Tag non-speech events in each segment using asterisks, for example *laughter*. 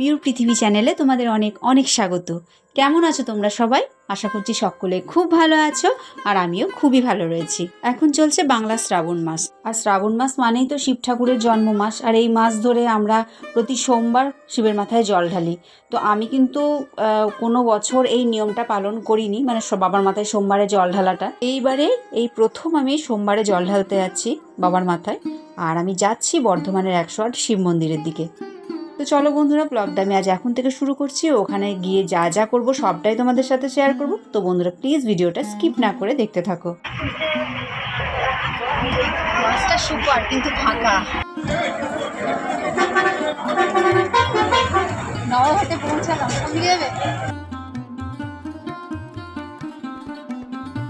Pure পৃথিবী চ্যানেলে তোমাদের অনেক অনেক স্বাগত। কেমন আছো তোমরা সবাই? আশা করছি সকলে খুব ভালো আছো আর আমিও খুবই ভালো রয়েছি। এখন চলছে বাংলা শ্রাবণ মাস। আর শ্রাবণ মাস মানেই তো শিব ঠাকুরের জন্ম মাস। আর এই মাস ধরে আমরা প্রতি সোমবার শিবের মাথায় জল ঢালি। তো আমি কিন্তু কোনো বছর এই নিয়মটা পালন করিনি। মানে বাবার মাথায় সোমবারে জল ঢালাটা। এইবারে এই প্রথম আমি সোমবারে জল ঢালতে যাচ্ছি বাবার মাথায়। আর আমি যাচ্ছি বর্ধমানের একশো আট শিব মন্দিরের দিকে। তো চলো বন্ধুরা ব্লগটা আমি আজ এখন থেকে শুরু করছি। ওখানে গিয়ে যা যা করব সবটাই তোমাদের সাথে শেয়ার করব। তো বন্ধুরা প্লিজ ভিডিওটা স্কিপ না করে দেখতে থাকো। বাসটা সুপার কিন্তু ফাঁকা। নবাবহাটে পৌঁছালাম। যাবে?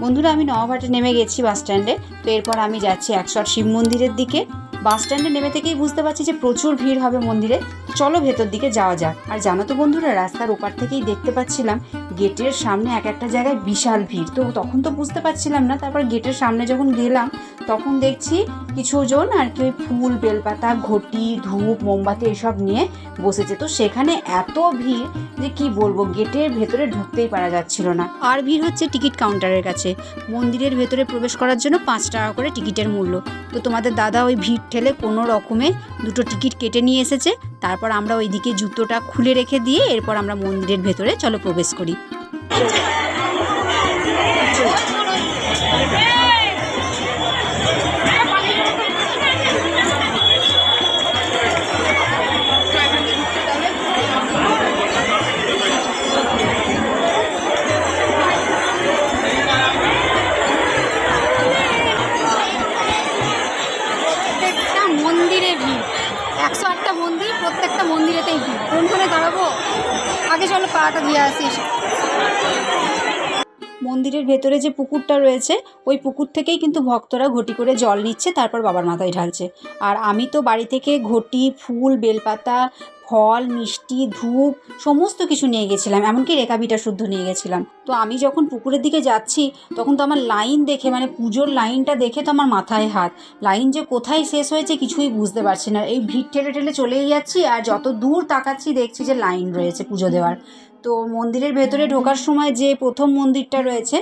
বন্ধুরা আমি নবাবহাটে নেমে গেছি বাস স্ট্যান্ডে। তো এরপর আমি যাচ্ছি একশো শিব মন্দিরের দিকে। বাস স্ট্যান্ডে নেমে থেকেই বুঝতে পারছি যে প্রচুর ভিড় হবে মন্দিরে। চলো ভেতর দিকে যাওয়া যাক। আর জানো তো বন্ধুরা, রাস্তার ওপার থেকেই দেখতে পাচ্ছিলাম গেটের সামনে এক একটা জায়গায় বিশাল ভিড়। তো তখন তো বুঝতে পারছিলাম না, তারপর গেটের সামনে যখন গেলাম, তখন দেখছি কিছুজন আর কি ওই ফুল, বেলপাতা, ঘটি, ধূপ, মোমবাতি এসব নিয়ে বসেছে। তো সেখানে এত ভিড় যে কি বলব, গেটের ভেতরে ঢুকতেই পারা যাচ্ছিল না। আর ভিড় হচ্ছে টিকিট কাউন্টারের কাছে। মন্দিরের ভেতরে প্রবেশ করার জন্য পাঁচ টাকা করে টিকিটের মূল্য। তো তোমাদের দাদা ওই ভিড় ঠেলে কোনো রকমে দুটো টিকিট কেটে নিয়ে এসেছে। তারপর আমরা ওইদিকে জুতোটা খুলে রেখে দিয়ে এরপর আমরা মন্দিরের ভেতরে চলো প্রবেশ করি। দিয়ে আসি। মন্দিরের ভেতরে যে পুকুরটা রয়েছে, ওই পুকুর থেকেই কিন্তু ভক্তরা ঘটি করে জল নিচ্ছে, তারপর বাবার মাথায় ঢালছে। আর আমি তো বাড়ি থেকে ঘটি, ফুল, বেলপাতা, ফল, মিষ্টি, ধূপ, সমস্ত কিছু নিয়ে গেছিলাম, এমনকি রেকাবিটা শুদ্ধ নিয়ে গেছিলাম। তো আমি যখন পুকুরের দিকে যাচ্ছি, তখন তো আমার লাইন দেখে মানে পুজোর লাইনটা দেখে তো আমার মাথায় হাত। লাইন যে কোথায় শেষ হয়েছে কিছুই বুঝতে পারছি না। এই ভিড় ঠেলে ঠেলে চলেই যাচ্ছি, আর যত দূর তাকাচ্ছি দেখছি যে লাইন রয়েছে পুজো দেওয়ার। তো মন্দিরের ভেতরে ঢোকার সময় যে প্রথম মন্দিরটা রয়েছে,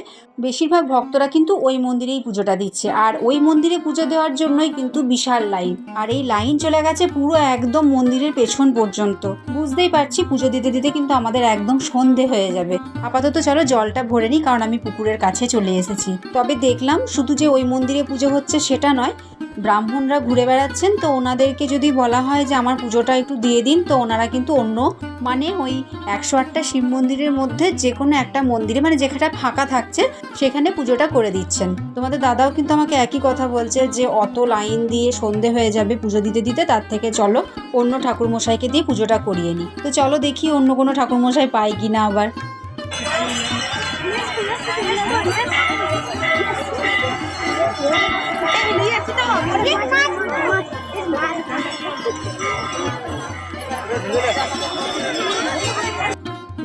বেশিরভাগ ভক্তরা কিন্তু ওই মন্দিরেই পুজোটা দিচ্ছে। আর ওই মন্দিরে পুজো দেওয়ার জন্যই কিন্তু বিশাল লাইন। আর এই লাইন চলে গেছে পুরো একদম মন্দিরের পেছন পর্যন্ত। বুঝতেই পারছি পুজো দিতে দিতে কিন্তু আমাদের একদম সন্ধে হয়ে যাবে। আপাতত চলো জলটা ভরে নিই, কারণ আমি পুকুরের কাছে চলে এসেছি। তবে দেখলাম শুধু যে ওই মন্দিরে পুজো হচ্ছে সেটা নয়, ব্রাহ্মণরা ঘুরে বেড়াচ্ছেন, তো ওনাদেরকে যদি বলা হয় যে আমার পুজোটা একটু দিয়ে দিন, তো ওনারা কিন্তু অন্য মানে ওই একশো আটটা শিব মন্দিরের মধ্যে যে কোনো একটা মন্দিরে মানে যেখানে ফাঁকা থাকছে, সেখানে পুজোটা করে দিচ্ছেন। তোমাদের দাদাও কিন্তু আমাকে একই কথা বলছে যে, অত লাইন দিয়ে সন্ধে হয়ে যাবে পুজো দিতে দিতে, তার থেকে চলো অন্য ঠাকুরমশাইকে দিয়ে পুজোটা করিয়ে নিই। তো চলো দেখি অন্য কোনো ঠাকুরমশাই পাই কি না আবার।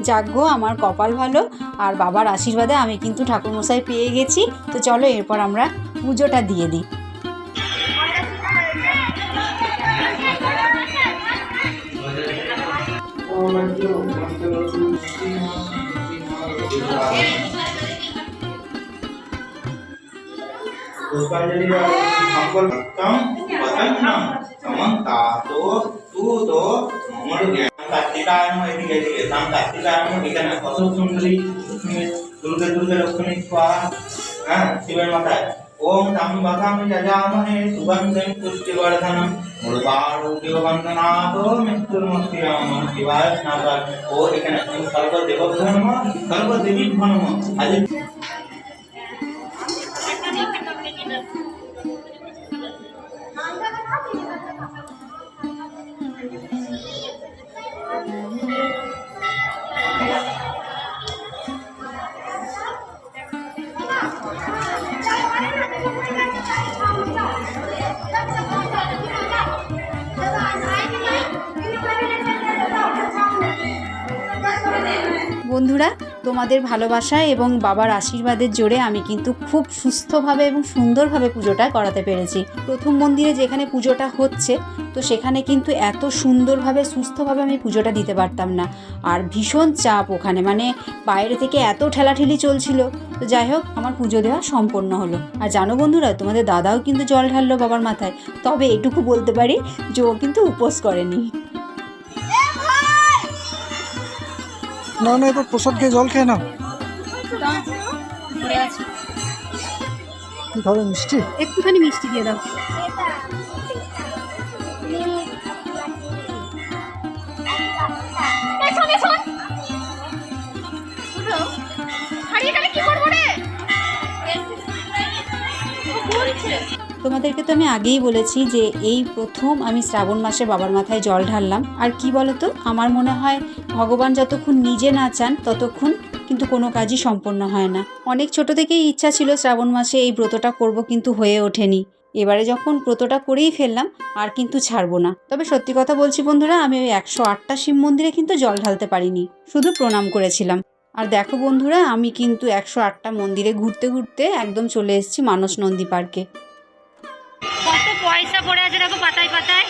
যাগ্য আমার কপাল ভালো আর বাবার আশীর্বাদে আমি কিন্তু ঠাকুরমশাই পেয়ে গেছি তো চলো এরপর আমরা পুজোটা দিয়ে দিই पुष्पांजलिं वदन्नं समन्तातो তুতো মমর জ্ঞান কার্তিকায়ন এদিকে এদিকে তাম কার্তিকায়ন এখানে অশোক সুন্দরী দুর্গে দুর্গে লক্ষ্মী স্বাহা হ্যাঁ শিবের মাথায় ওম তাম বাকামি যজামহে সুগন্ধেন পুষ্টিবর্ধনম মূর্বারোগ্যবন্দনাথ মৃত্যুর্মুক্তিরাম শিবায় স্নাতক ও এখানে সর্ব দেবভ্রম সর্ব দেবী ভ্রম আজ বন্ধুরা, তোমাদের ভালোবাসা এবং বাবার আশীর্বাদের জোরে আমি কিন্তু খুব সুস্থভাবে এবং সুন্দরভাবে পুজোটা করাতে পেরেছি। প্রথম মন্দিরে যেখানে পুজোটা হচ্ছে, তো সেখানে কিন্তু এত সুন্দরভাবে, সুস্থভাবে আমি পুজোটা দিতে পারতাম না। আর ভীষণ চাপ ওখানে মানে বাইরে থেকে এত ঠেলাঠেলি চলছিল। তো যাই হোক, আমার পুজো দেওয়া সম্পন্ন হলো। আর জানো বন্ধুরা, তোমাদের দাদাও কিন্তু জল ঢাললো বাবার মাথায়। তবে এটুকু বলতে পারি যে ও কিন্তু উপোস করেনি। না না এবার প্রসাদ খেয়ে জল খেয়ে নাও। কি খাবে মিষ্টি? একটুখানি মিষ্টি দিয়ে দাও। তোমাদেরকে তো আমি আগেই বলেছি যে এই প্রথম আমি শ্রাবণ মাসে বাবার মাথায় জল ঢাললাম। আর কি বলতো? আমার মনে হয় ভগবান যতক্ষণ নিজে না চান, ততক্ষণ কিন্তু কোনো কাজই সম্পন্ন হয় না। অনেক ছোট থেকেই ইচ্ছা ছিল শ্রাবণ মাসে এই ব্রতটা করব কিন্তু হয়ে ওঠেনি। এবারে যখন ব্রতটা করেই ফেললাম, আর কিন্তু ছাড়বো না। তবে সত্যি কথা বলছি বন্ধুরা, আমি ওই একশো আটটা শিব মন্দিরে কিন্তু জল ঢালতে পারিনি, শুধু প্রণাম করেছিলাম। আর দেখো বন্ধুরা, আমি কিন্তু একশো আটটা মন্দিরে ঘুরতে ঘুরতে একদম চলে এসেছি মানস নন্দী পার্কে। কত পয়সা পড়ে আছে দেখো পাতায় পাতায়?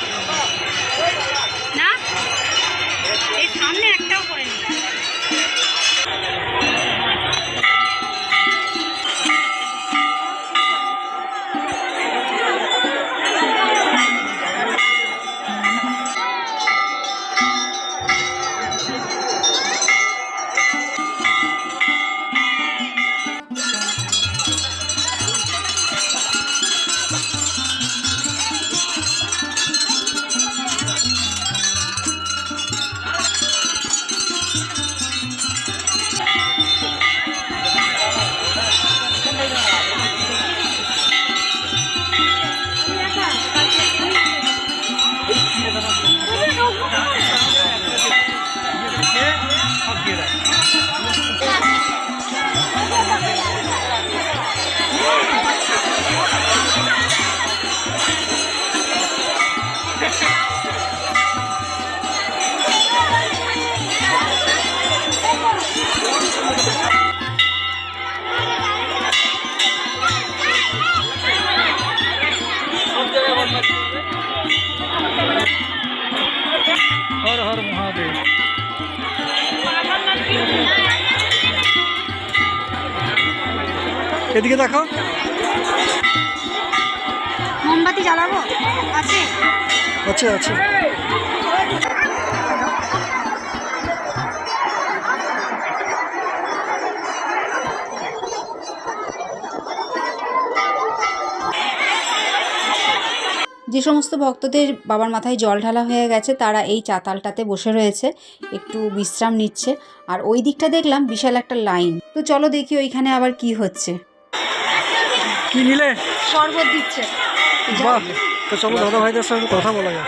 এদিকে দেখো। মোমবাতি জ্বালাবো? আছে। আছে আছে। যে সমস্ত ভক্তদের বাবার মাথায় জল ঢালা হয়ে গেছে তারা এই চাতালটাতে বসে রয়েছে একটু বিশ্রাম নিচ্ছে। আর ওই দিকটা দেখলাম বিশাল একটা লাইন। তো চলো দেখি ওইখানে আবার কি হচ্ছে। কি নিলে? শরবত দিচ্ছে। বাহ তো চলো দাদা ভাইদের সঙ্গে কথা বলা যাক।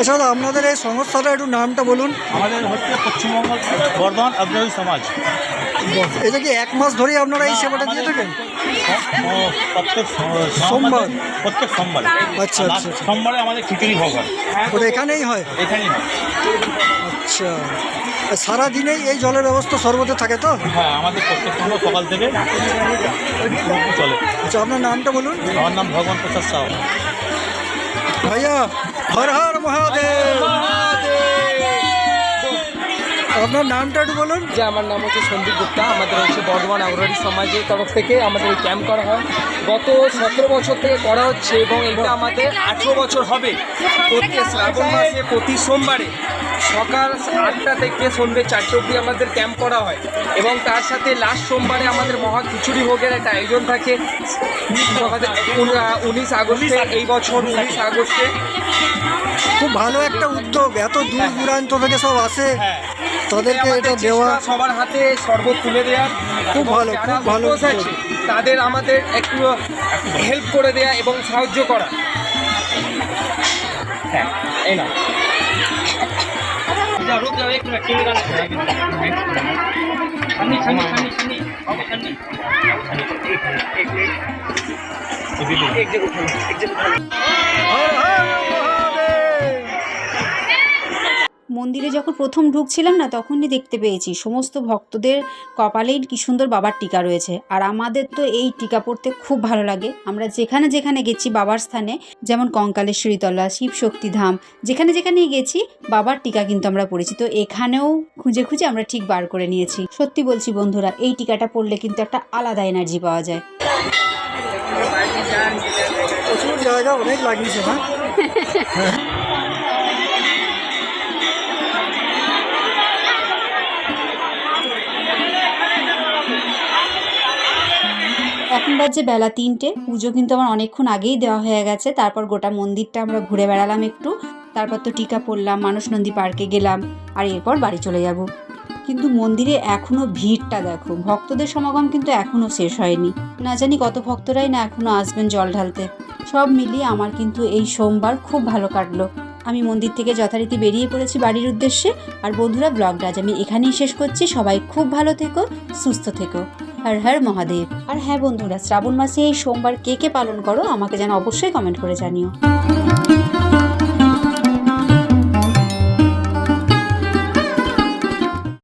এছাড়া আপনাদের এই সংস্থাটা একটু নামটা বলুন। আমাদের হচ্ছে পশ্চিমবঙ্গ বর্ধমান আগ্রহী সমাজ। এটা কি এক মাস ধরেই আপনারা এই সেবাটা দিয়ে থাকেন? প্রত্যেক সোমবার? প্রত্যেক সোমবার। আচ্ছা, আচ্ছা। সোমবারে আমাদের খিচুড়ি ভোগ হয়। ওটা এখানেই হয়? এখানেই হয়। আচ্ছা। সারা দিনেই এই জলের ব্যবস্থা সর্বদা থাকে তো? হ্যাঁ আমাদের প্রত্যেক সোমবার সকাল থেকে আচ্ছা আপনার নামটা বলুন। আমার নাম ভগবান প্রসাদ সাউ ভাইয়া হর হর মহাদেব। আপনার নামটা একটু বলুন। যে আমার নাম হচ্ছে সন্দীপ গুপ্তা আমাদের হচ্ছে বর্ধমান আগ্রহী সমাজের তরফ থেকে আমাদের এই ক্যাম্প করা হয়। গত সতেরো বছর থেকে করা হচ্ছে এবং এটা আমাদের আঠেরো বছর হবে। প্রতি শ্রাবণ মাসে প্রতি সোমবারে সকাল আটটা থেকে সন্ধ্যে চারটে অবধি আমাদের ক্যাম্প করা হয় এবং তার সাথে লাস্ট সোমবারে আমাদের মহা খিচুড়ি ভোগের একটা আয়োজন থাকে। আমাদের উনিশ আগস্টে এই বছর উনিশ আগস্টে। খুব ভালো একটা উদ্যোগ এত দূর দূরান্ত থেকে সব আসে। হ্যাঁ। তাদেরকে এটা দেওয়া সবার হাতে শরবত তুলে দেওয়ার খুব ভালো, খুব ভালো আছে, তাদের আমাদের একটু হেল্প করে দেয়া এবং সাহায্য করা হ্যাঁ এই না মন্দিরে যখন প্রথম ঢুকছিলাম না তখনই দেখতে পেয়েছি। সমস্ত ভক্তদের কপালেই কি সুন্দর বাবার টিকা রয়েছে। আর আমাদের তো এই টিকা পড়তে খুব ভালো লাগে। আমরা যেখানে যেখানে গেছি বাবার স্থানে যেমন কঙ্কালেশ্বরীতলা শিব শক্তিধাম যেখানে যেখানেই গেছি বাবার টিকা কিন্তু আমরা পড়েছি। তো এখানেও খুঁজে খুঁজে আমরা ঠিক বার করে নিয়েছি। সত্যি বলছি বন্ধুরা এই টিকাটা পড়লে কিন্তু একটা আলাদা এনার্জি পাওয়া যায়। প্রচুর জায়গা অনেক লাগিয়েছে না *laughs* এখন বাজে বেলা তিনটে। পুজো কিন্তু আমার অনেকক্ষণ আগেই দেওয়া হয়ে গেছে। তারপর গোটা মন্দিরটা আমরা ঘুরে বেড়ালাম একটু। তারপর তো টিকা পড়লাম, মানুষ নন্দী পার্কে গেলাম, আর এরপর বাড়ি চলে যাব। কিন্তু মন্দিরে এখনও ভিড়টা দেখো, ভক্তদের সমাগম কিন্তু এখনও শেষ হয়নি। না জানি কত ভক্তরাই না এখনও আসবেন জল ঢালতে। সব মিলিয়ে আমার কিন্তু এই সোমবার খুব ভালো কাটলো। আমি মন্দির থেকে যথারীতি বেরিয়ে পড়েছি বাড়ির উদ্দেশ্যে। আর বন্ধুরা, ব্লগটা আজ আমি এখানেই শেষ করছি। সবাই খুব ভালো থেকো, সুস্থ থেকো। হর হর মহাদেব। আর হ্যাঁ বন্ধুরা, শ্রাবণ মাসে এই সোমবার কে কে পালন করো আমাকে যেন অবশ্যই কমেন্ট করে জানিও।